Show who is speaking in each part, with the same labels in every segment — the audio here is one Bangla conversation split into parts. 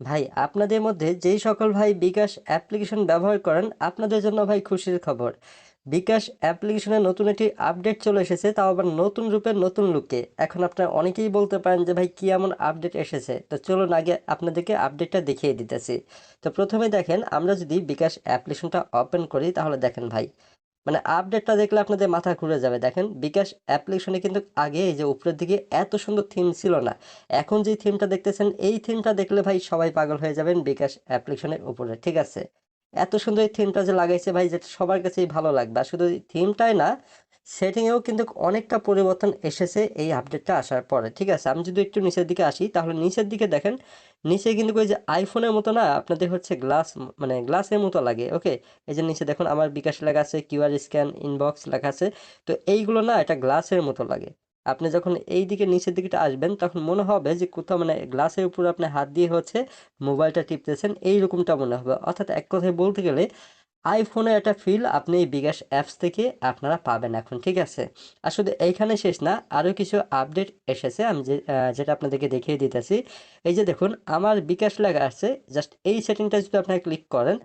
Speaker 1: ভাই, আপনাদের মধ্যে যেই সকল ভাই বিকাশ অ্যাপ্লিকেশন ব্যবহার করেন, আপনাদের জন্য ভাই খুশির খবর। বিকাশ অ্যাপ্লিকেশনে নতুন একটি আপডেট চলে এসেছে, তাও আবার নতুন রূপে নতুন লুকে এখন আপনারা অনেকেই বলতে পারেন যে, ভাই, কি এমন আপডেট এসেছে? তো চলুন আগে আপনাদেরকে আপডেটটা দেখিয়ে দিতেছি। তো প্রথমে দেখেন, আমরা যদি বিকাশ অ্যাপ্লিকেশনটা ওপেন করি, তাহলে দেখেন ভাই মানে আপডেটটা দেখলে আপনাদের মাথা ঘুরে যাবে। দেখেন, বিকাশ অ্যাপ্লিকেশনে কিন্তু আগে এই যে উপরের দিকে এত সুন্দর থিম ছিল না। এখন যে থিমটা দেখতেছেন, এই থিমটা দেখলে ভাই সবাই পাগল হয়ে যাবেন বিকাশ অ্যাপ্লিকেশনের উপরে, ঠিক আছে? এত সুন্দর এই থিমটা যে লাগাইছে ভাই, যেটা সবার কাছেই ভালো লাগবে। আর শুধু থিমটাই না সেটিংয়েও কিন্তু অনেকটা পরিবর্তন এসেছে এই আপডেটটা আসার পরে, ঠিক আছে? আমি যদি একটু নিচের দিকে আসি, তাহলে নিচের দিকে দেখেন, নিচে কিন্তু ওই যে আইফোনের মতো না, আপনাদের হচ্ছে গ্লাস মানে গ্লাসের মতো লাগে ওকে এই যে নিচে দেখুন, আমার বিকাশ লেখা আছে কিউআর স্ক্যান ইনবক্স লেখা আছে, তো এইগুলো না এটা গ্লাসের মতো লাগে। আপনি যখন এই দিকে নিচের দিকে আসবেন, তখন মনে হবে যে কোথাও মানে গ্লাসের উপর আপনি হাত দিয়ে হচ্ছে মোবাইলটা টিপতেছেন এইরকমটা মনে হবে। অর্থাৎ এক কথায় বলতে গেলে আইফোনের একটা ফিল আপনি এই বিকাশ অ্যাপস থেকে আপনারা পাবেন এখন, ঠিক আছে? আর শুধু এইখানে শেষ না, আরও কিছু আপডেট এসেছে। আমি যে যেটা আপনাদেরকে দেখিয়ে দিতেছি, এই যে দেখুন, আমার বিকাশ লেখা আছে জাস্ট এই সেটিংটা যদি আপনারা ক্লিক করেন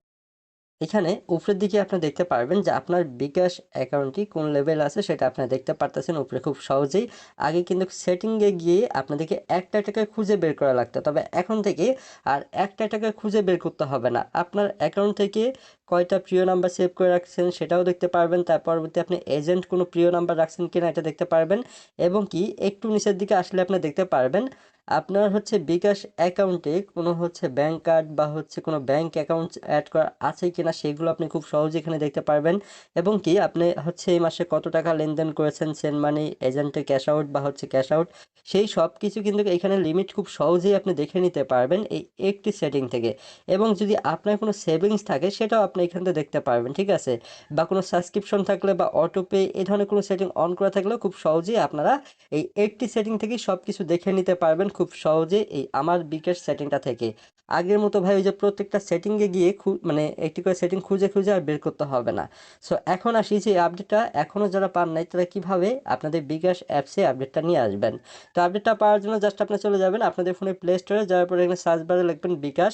Speaker 1: এখানে উপরের দিকে আপনি দেখতে পারবেন যে আপনার বিকাশ অ্যাকাউন্টটি কোন লেভেল আছে সেটা আপনারা দেখতে পারতেছেন উপরে খুব সহজেই। আগে কিন্তু সেটিংয়ে গিয়ে আপনাদেরকে একটা টাকা খুঁজে বের করা লাগতো। তবে এখন থেকে আর একটা টাকা খুঁজে বের করতে হবে না। আপনার অ্যাকাউন্ট থেকে কয়টা প্রিয় নাম্বার সেভ করে রাখছেন সেটাও দেখতে পারবেন। তার পরবর্তী আপনি এজেন্ট কোনো প্রিয় নাম্বার রাখছেন কিনা এটা দেখতে পারবেন। এবং কি একটু নিচের দিকে আসলে আপনি দেখতে পারবেন আপনার হচ্ছে বিকাশ অ্যাকাউন্টে কোনো হচ্ছে ব্যাংক কার্ড বা হচ্ছে কোনো ব্যাঙ্ক অ্যাকাউন্ট অ্যাড করা আছে কি না সেগুলো আপনি খুব সহজে এখানে দেখতে পারবেন। এবং কি আপনি হচ্ছে এই মাসে কত টাকা লেনদেন করেছেন সেন্ড মানি, এজেন্টে ক্যাশ আউট বা হচ্ছে ক্যাশ আউট, সেই সব কিছু কিন্তু এখানে লিমিট খুব সহজেই আপনি দেখে নিতে পারবেন এই একটি সেটিং থেকে। এবং যদি আপনার কোনো সেভিংস থাকে সেটাও আপনি এখান থেকে দেখতে পারবেন, ঠিক আছে? বা কোনো সাবস্ক্রিপশন থাকলে বা অটোপে এই ধরনের কোনো সেটিং অন করা থাকলেও খুব সহজেই আপনারা এই একটি সেটিং থেকেই সব কিছু দেখে নিতে পারবেন। খুব সহজে এই আমার বিকাশ সেটিংটা থেকে। আগের মতো ভাই ওই যে প্রত্যেকটা সেটিংয়ে গিয়ে মানে একটি করে সেটিং খুঁজে খুঁজে আর বের করতে হবে না। সো এখন আসি যে আপডেটটা এখনও যারা পান নাই, তারা কীভাবে আপনাদের বিকাশ অ্যাপসে আপডেটটা নিয়ে আসবেন? তো আপডেটটা পাওয়ার জন্য জাস্ট আপনি চলে যাবেন আপনাদের ফোনে প্লে স্টোরে যাওয়ার পরে এখানে সার্চ বারে লিখবেন বিকাশ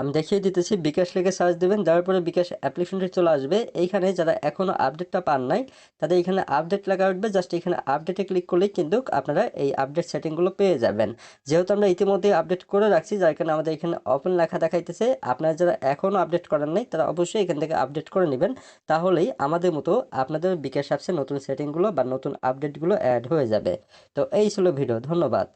Speaker 1: আমি দেখিয়ে দিতেছি, বিকাশ লিখে সার্চ দেবেন দেওয়ার পরে বিকাশ অ্যাপ্লিকেশনটি চলে আসবে। এইখানে যারা এখনও আপডেটটা পান নাই, তাদের এখানে আপডেট লেখা উঠবে জাস্ট এখানে আপডেটে ক্লিক করলেই কিন্তু আপনারা এই আপডেট সেটিংগুলো পেয়ে যাবেন। যেহেতু আমরা ইতিমধ্যে আপডেট করে রাখছি, যার কারণে আমাদের এখানে ওপেন লেখা দেখাইতেছে, আপনারা যারা এখনও আপডেট করেন নাই, তারা অবশ্যই এখান থেকে আপডেট করে নেবেন। তাহলেই আমাদের মতো আপনাদের বিকাশ অ্যাপসে নতুন সেটিংগুলো বা নতুন আপডেটগুলো অ্যাড হয়ে যাবে। তো এই ছিল ভিডিও ধন্যবাদ।